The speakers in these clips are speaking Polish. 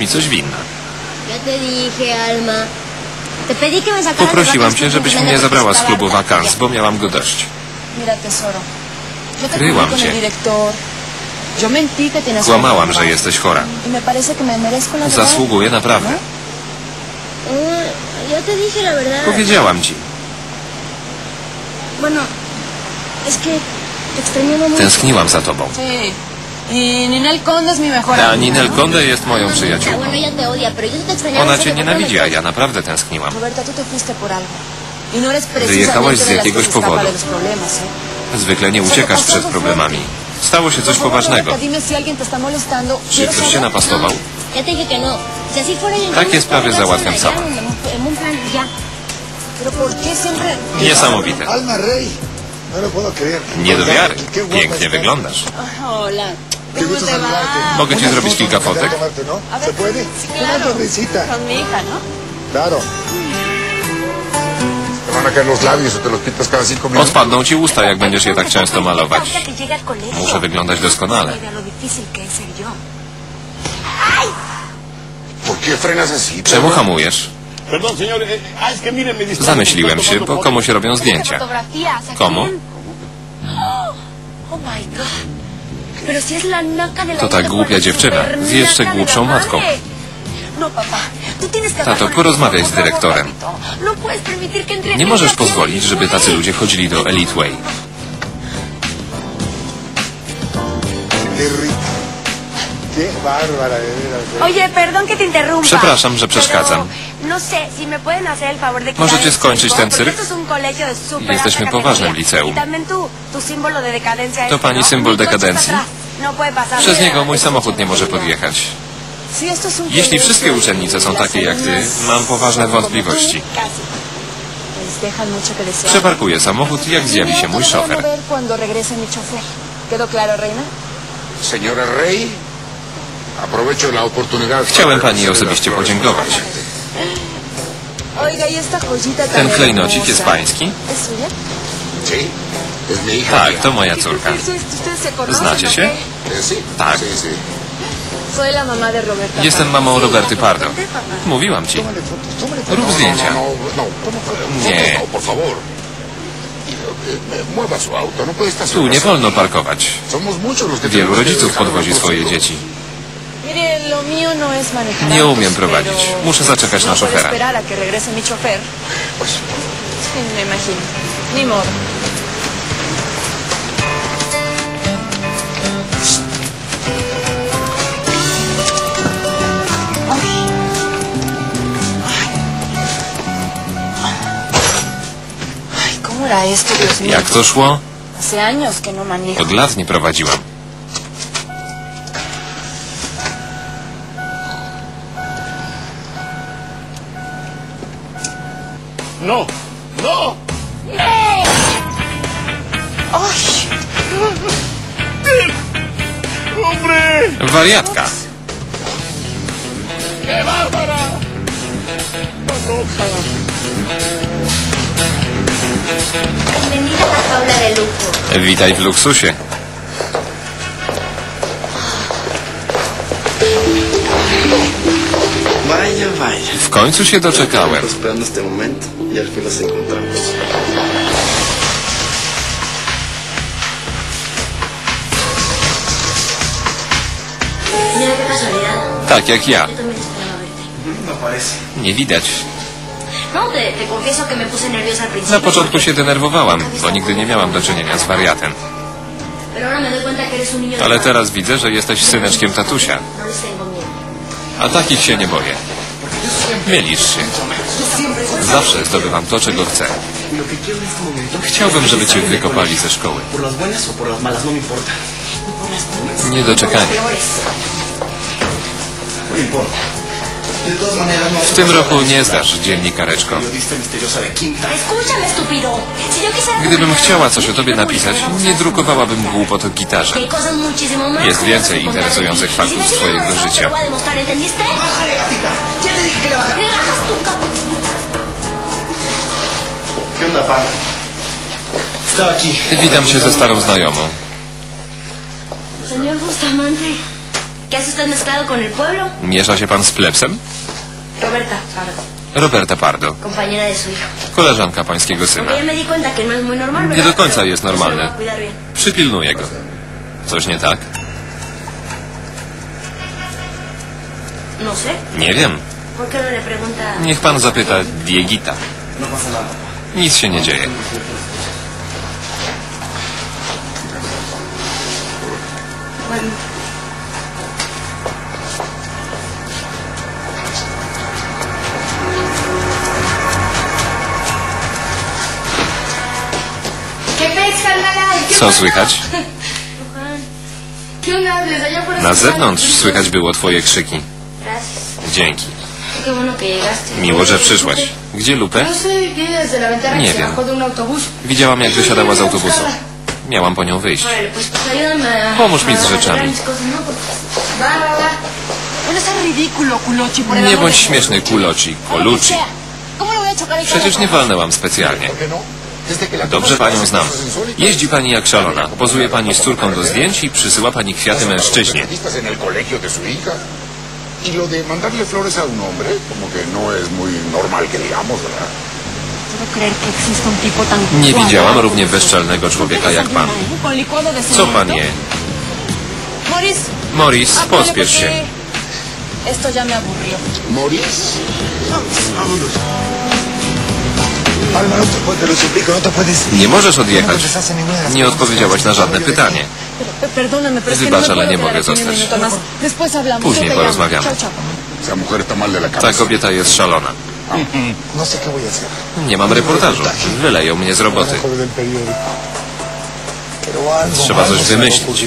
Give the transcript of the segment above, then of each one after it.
mi coś winna. Poprosiłam cię, żebyś mnie zabrała z klubu terapia. bo miałam go dość. Kryłam cię. Kłamałam, że jesteś chora. Zasługuję naprawdę. Powiedziałam ci. Tęskniłam za tobą. Y Ninel Conde es mi mejor A amiga, Ninel ¿no? Conde jest moją Bueno, przyjaciółką. ella te odia, pero yo te extrañaba Ona cię nienawidzi, a ja naprawdę tęskniłam. Roberta, tú te fuiste por algo. Y no eres Wyjechałaś precisamente z jakiegoś powodu. ¿eh? Zwykle nie uciekasz przed problemami. Stało się coś poważnego. Roberta, dime si alguien te está molestando. Czy ktoś cię napastował? No. Takie no sprawy załatwiam sama. Niesamowite. Nie do wiary. Pięknie wyglądasz. Mogę ci zrobić kilka ¿te fotek? tomarte, no? A ver, ¿Se puede? sí, Una claro. sonrisita. Con mi hija, ¿no? Claro. Te van a caer los labios o te los pintas cada cinco minutos. Odpadną ci usta, jak będziesz je tak często malować. Ahorita que llegue al colegio. Muszę wyglądać doskonale. Czemu hamujesz? Eh, ah. Zamyśliłem się, bo fotos. komuś robią zdjęcia. Fotografías, ¿a ¿Cómo? quién? Oh To ta głupia dziewczyna, z jeszcze głupszą matką. No, Tato, porozmawiaj z dyrektorem. No Nie możesz pozwolić, żeby tacy ludzie chodzili do Elite Way. Eh. Przepraszam, że przeszkadzam. No sé, si me pueden hacer el favor de quitar Możecie skończyć ten cyrk? Jesteśmy poważnym liceum. Y decadencia To pani ¿no? symbol dekadencji? No. Przez niego mój samochód nie może podjechać. Jeśli wszystkie uczennice są takie jak ty, mam poważne wątpliwości. Przeparkuję samochód, jak zjawi się mój szofer. Chciałem pani osobiście podziękować. Oiga, ¿y esta joyita Ten klejnocik jest pański? Tak, to moja córka. Znacie się? Tak. Jestem mamą Roberty Pardo. Mówiłam ci. Rób zdjęcia. Nie. No, Tu nie wolno parkować. Wielu rodziców podwozi swoje dzieci. Nie autos, umiem prowadzić. Muszę zaczekać na no szofera. Jak to szło? No. Od lat nie prowadziłam. No, no. ¡Ay! ¡Hombre! Wariatka. ¡Qué bárbara! ¡Está loca! Bienvenida a la jaula de lujo. Witaj w luksusie. Vaya, vaya. W końcu się doczekałem. Esperando este momento y al fin los encontramos. Mira qué casualidad. Tak jak ja. Yo también esperaba verte. No parece. Nie widać. No, te, te confieso que me puse nerviosa al principio. Na początku się denerwowałam, bo nigdy nie miałam do czynienia z wariatem. Pero ahora me doy cuenta que eres un niño de Ale teraz widzę, że jesteś syneczkiem tatusia. No les tengo miedo. A takich się nie boję. Mylisz się. Zawsze zdobywam to, czego chcę. Chciałbym, żeby cię wykopali ze szkoły. Por las W tym roku nie zdasz dziennikareczko. Gdybym chciała coś o tobie napisać, nie drukowałabym głupot o gitarze. Jest więcej interesujących ti. faktów z twojego quieres życia. Witam cię ze starą znajomą. ¿Qué hace usted mezclado con el pueblo? Miesza się pan z plebsem? Roberta, Pardo, Roberta Pardo, compañera de su hijo. koleżanka pańskiego syna. Ya me di cuenta que no es muy normal, ¿verdad? Nie do końca Pero jest se lo normalne. va a cuidar bien. Przypilnuję go. Coś nie tak? No sé. Nie wiem. ¿Por qué no le pregunta? Niech pan zapyta Diegita. Nic się nie dzieje. Bueno, Co słychać? ¿Qué onda? ¿Desde allá afuera Na zewnątrz słychać było twoje krzyki. Dzięki. Miło, że przyszłaś. Gdzie ventana Nie wiem. Widziałam, jak wysiadała z autobusu. Miałam po nią wyjść. Pomóż mi z rzeczami. Nie bądź śmieszny, kuloci, koluci. sea. ¿Cómo le voy a chocar el Przecież nie walnęłam specjalnie. Dobrze panią znam. Jeździ pani jak szalona. Pozuje pani z córką do zdjęć i przysyła pani kwiaty mężczyźnie. Y lo de mandarle flores a un hombre, como que no Nie widziałam równie bezczelnego człowieka jak pan. Co pan je? Morris, Morris, pospiesz się. Esto ya me aburrió. Moris. Vámonos. Nie możesz No odjechać. contestaste ninguna de las Nie odpowiedziałaś na żadne pytanie. No Wybacz, ale nie mogę zostać. Później porozmawiamy. Ta kobieta jest szalona. No. Nie mam reportażu. Wyleją mnie z roboty. Trzeba coś wymyślić.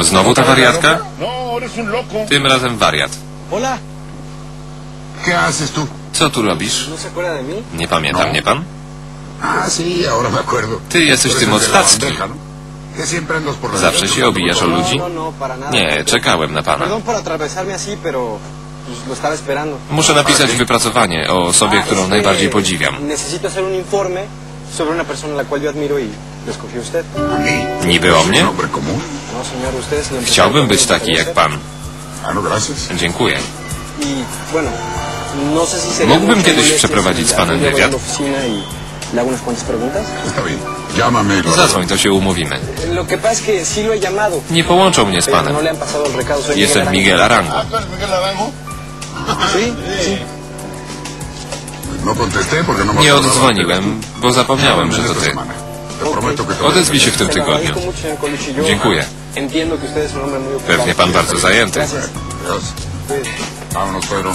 Znowu ta wariatka? No. Tym razem wariat. ¿Qué haces tú? Co tu robisz? ¿no? Nie pamiętam, nie pan? Ah, sí, ahora me acuerdo. Ty jesteś tym od ¿no? Zawsze się obijasz o ludzi? No, no. Nie, czekałem na pana. Muszę napisać wypracowanie o osobie, Ah, którą najbardziej podziwiam. Y. Niby o ¿Un mnie? No, Chciałbym być taki jak pan. Ah, no. Dziękuję. Mógłbym kiedyś przeprowadzić z panem wywiad? Zadzwoń, to się umówimy. Nie połączą mnie z panem. no Jestem Arango. Miguel Arango. No no Nie acordaba. odzwoniłem, bo zapomniałem, że to ty. Odezwij się w tym tygodniu. Dziękuję. Pewnie pan bardzo zajęty. Vámonos, Pedro.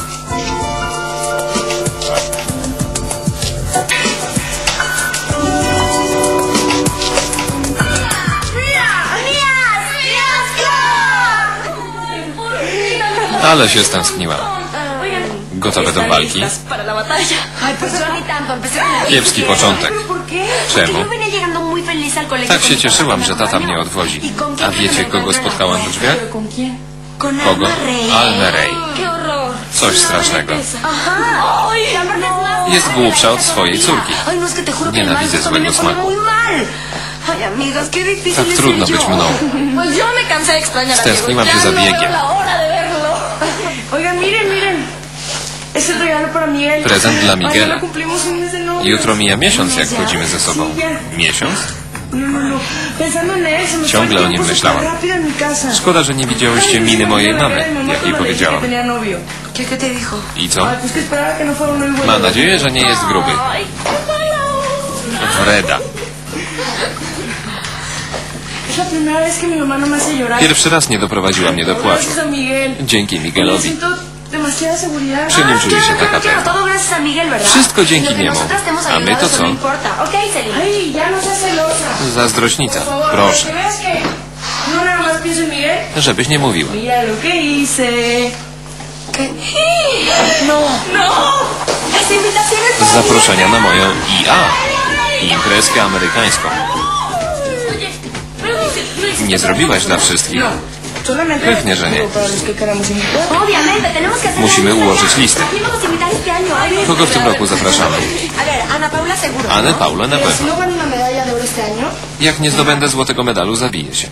Ale się stęskniłam. Gotowe do walki? Kiepski początek. Czemu? Tak się cieszyłam, że tata mnie odwozi. ¿Y con quién A wiecie, kogo spotkałam w drzwiach? Kogo? Alma horror. Coś strasznego. Jest głupsza od swojej córki. No Nienawidzę złego smaku. Tak trudno być mną. Stęskniłam się za no biegiem. Miguel. Prezent dla Miguela. Jutro mija miesiąc, jak chodzimy ze sobą. Miesiąc? No, no, no. Ciągle o nim myślałam. Szkoda, że nie widziałyście miny mojej mamy, jak jej powiedziałam. I co? Mam nadzieję, że nie jest gruby. Wreda. Pierwszy raz nie doprowadziła mnie do płaczu. Dzięki Miguelowi. Przy nim czuje się taka pewna. Wszystko dzięki niemu. A my to co? Zazdrośnica. Proszę, no żebyś nie mówiła. No. No. Zaproszenia na moją IA. Imprezkę amerykańską. Nie zrobiłaś dla wszystkich. Pewnie, że nie. Musimy ułożyć listę. Kogo w tym roku zapraszamy? Anę Paulę na pewno. no Jak nie zdobędę złotego medalu, zabiję się.